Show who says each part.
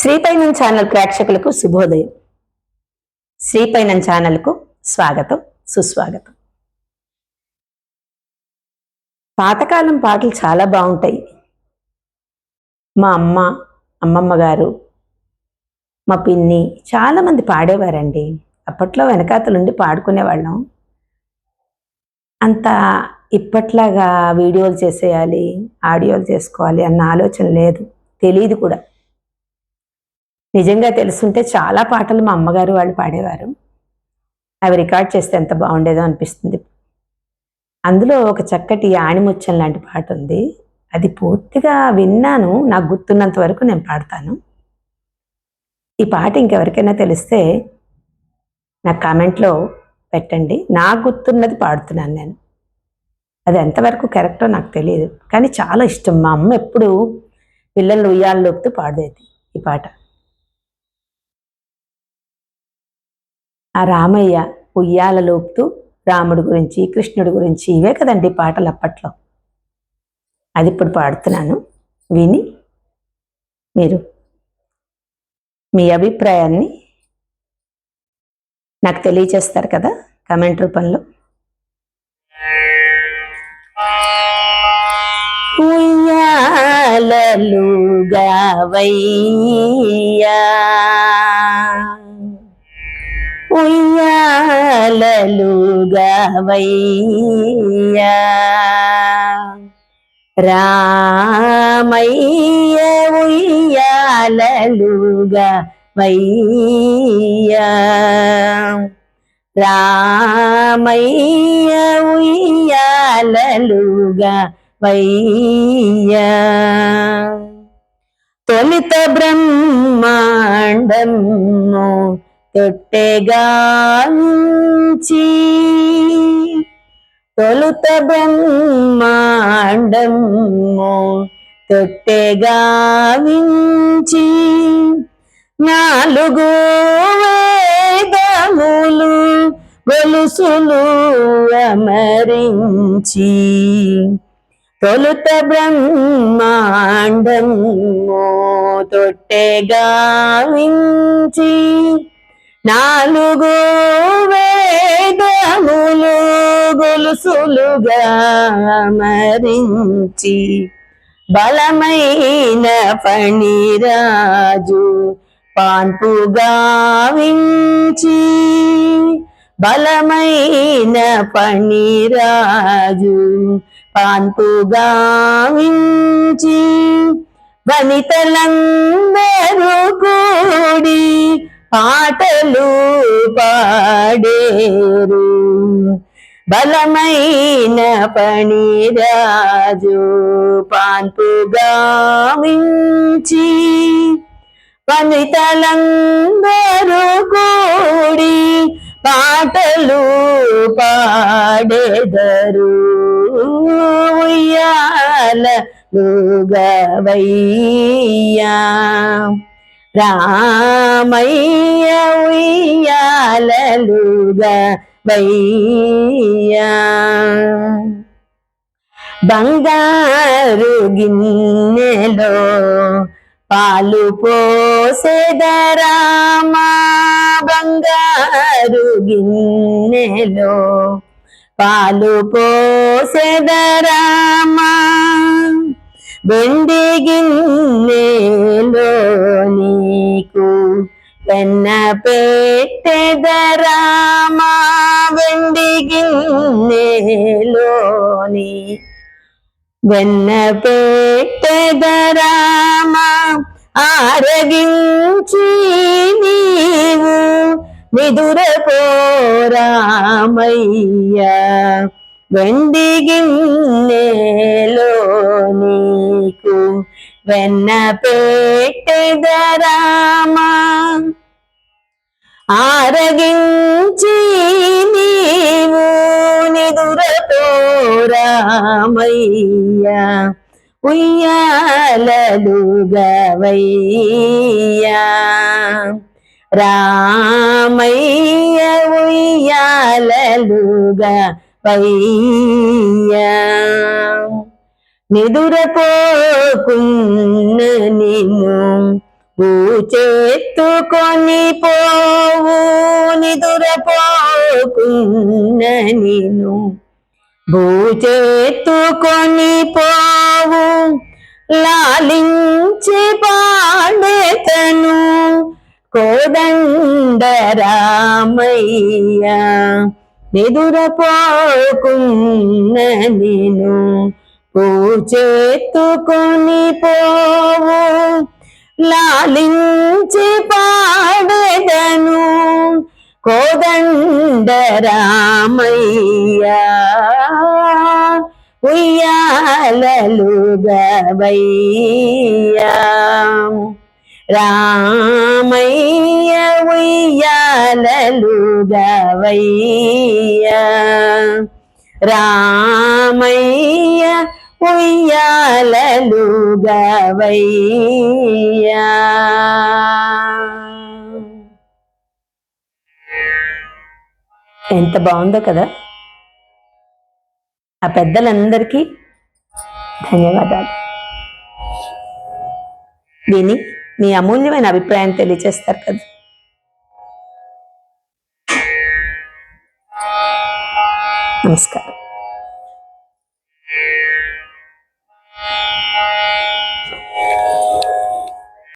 Speaker 1: శ్రీపైనం channel ప్రేక్షకులకు శుభోదయం. శ్రీపైనం ఛానల్కు స్వాగతం సుస్వాగతం. పాతకాలం పాటలు చాలా బాగుంటాయి. మా అమ్మ అమ్మమ్మ గారు మా పిన్ని చాలామంది పాడేవారండి. అప్పట్లో వెనకాతలుండి పాడుకునేవాళ్ళం. అంత ఇప్పట్లాగా వీడియోలు చేసేయాలి ఆడియోలు చేసుకోవాలి అన్న ఆలోచన లేదు. తెలియదు కూడా. నిజంగా తెలుసుంటే చాలా పాటలు మా అమ్మగారు వాళ్ళు పాడేవారు. అవి రికార్డ్ చేస్తే ఎంత బాగుండేదో అనిపిస్తుంది. అందులో ఒక చక్కటి ఆణిముచ్చం లాంటి పాట ఉంది. అది పూర్తిగా విన్నాను. నాకు గుర్తున్నంత వరకు నేను పాడతాను. ఈ పాట ఇంకెవరికైనా తెలిస్తే నాకు కామెంట్లో పెట్టండి. నాకు గుర్తున్నది పాడుతున్నాను నేను. అది ఎంతవరకు కరెక్టో నాకు తెలియదు కానీ చాలా ఇష్టం. మా అమ్మ ఎప్పుడు పిల్లలు ఉయ్యాలలోపుతూ పాడేది ఈ పాట. ఆ రామయ్య ఉయ్యాల లోపుతూ రాముడి గురించి కృష్ణుడి గురించి ఇవే కదండి పాటలు అప్పట్లో. అది ఇప్పుడు పాడుతున్నాను. విని మీరు మీ అభిప్రాయాన్ని నాకు తెలియచేస్తారు కదా కమెంట్ రూపంలో. ఉయ్యాలలుగా వయ్యా రామయ్య ఉయ్యాలలుగా వయ్యా రామయ్య ఉయ్యాలలుగా వయ్యా తొలిత బ్రహ్మాండము తొట్టెగాంచి తొలుత బ్రహ్మాండము తొట్టెగావించి నాలుగు వేదములు గొలుసులు అమరించి తొలుత బ్రహ్మాండము తొట్టెగావించి నాలుగు వేదములు గొలుసులుగా మరించి బలమైన పణిరాజు పాన్పుగా వించి బలమైన పణిరాజు పాన్పుగా వించి వనితలందరూ పాటలు పాడేరు. బలమైన పణిరాజు పాన్పుగా వించి పనితలందరూ కూడి పాటలు పాడెదరు. ఉయ్యాలలుగవయ్యా. రామయ్య ఉయ్యాలలుగా బయ్యా బంగారు గిన్నెలో పాలు పోసేదరామా బంగారు గిన్నెలో పాలు పోసేదరామా వెండి నీకు పెన్న పెట్టెదరామా వెండి గిన్నెలోని వెన్న పెట్టెదరామా ఆరగించి నీవు నిదురపోరామయ్యా వెండి గిన్నెలో నీకు వెన్న పెట్టెదరామా ఆరగించి నీవు నిదురపోరామయ్యా ఉయ్యాలలుగవయ్యా రామయ్య ఉయ్యాలలుగా వయ్యా నిదురపోకున్న నిన్ను చేత్తుకొని పోవు నిదురపోకున్న నేను భూచేత్తుకొని పోవు లాలించి పాడేతను. కోదండరామయ్య నిదురపోకున్న నేను పూచేత్తుకొని పోవు లాలించి పాడెదను కోదండరామయ్య. ఉయ్యాలలుగవయ్యా. రామయ్య ఉయ్యాలలుగవయ్యా. రామయ్య ఉయ్యాలలుగవయ్యా ఎంత బాగుందో కదా. ఆ పెద్దలందరికీ ధన్యవాదాలు. దీని మీ అమూల్యమైన అభిప్రాయం తెలియచేస్తారు కదా. నమస్కారం.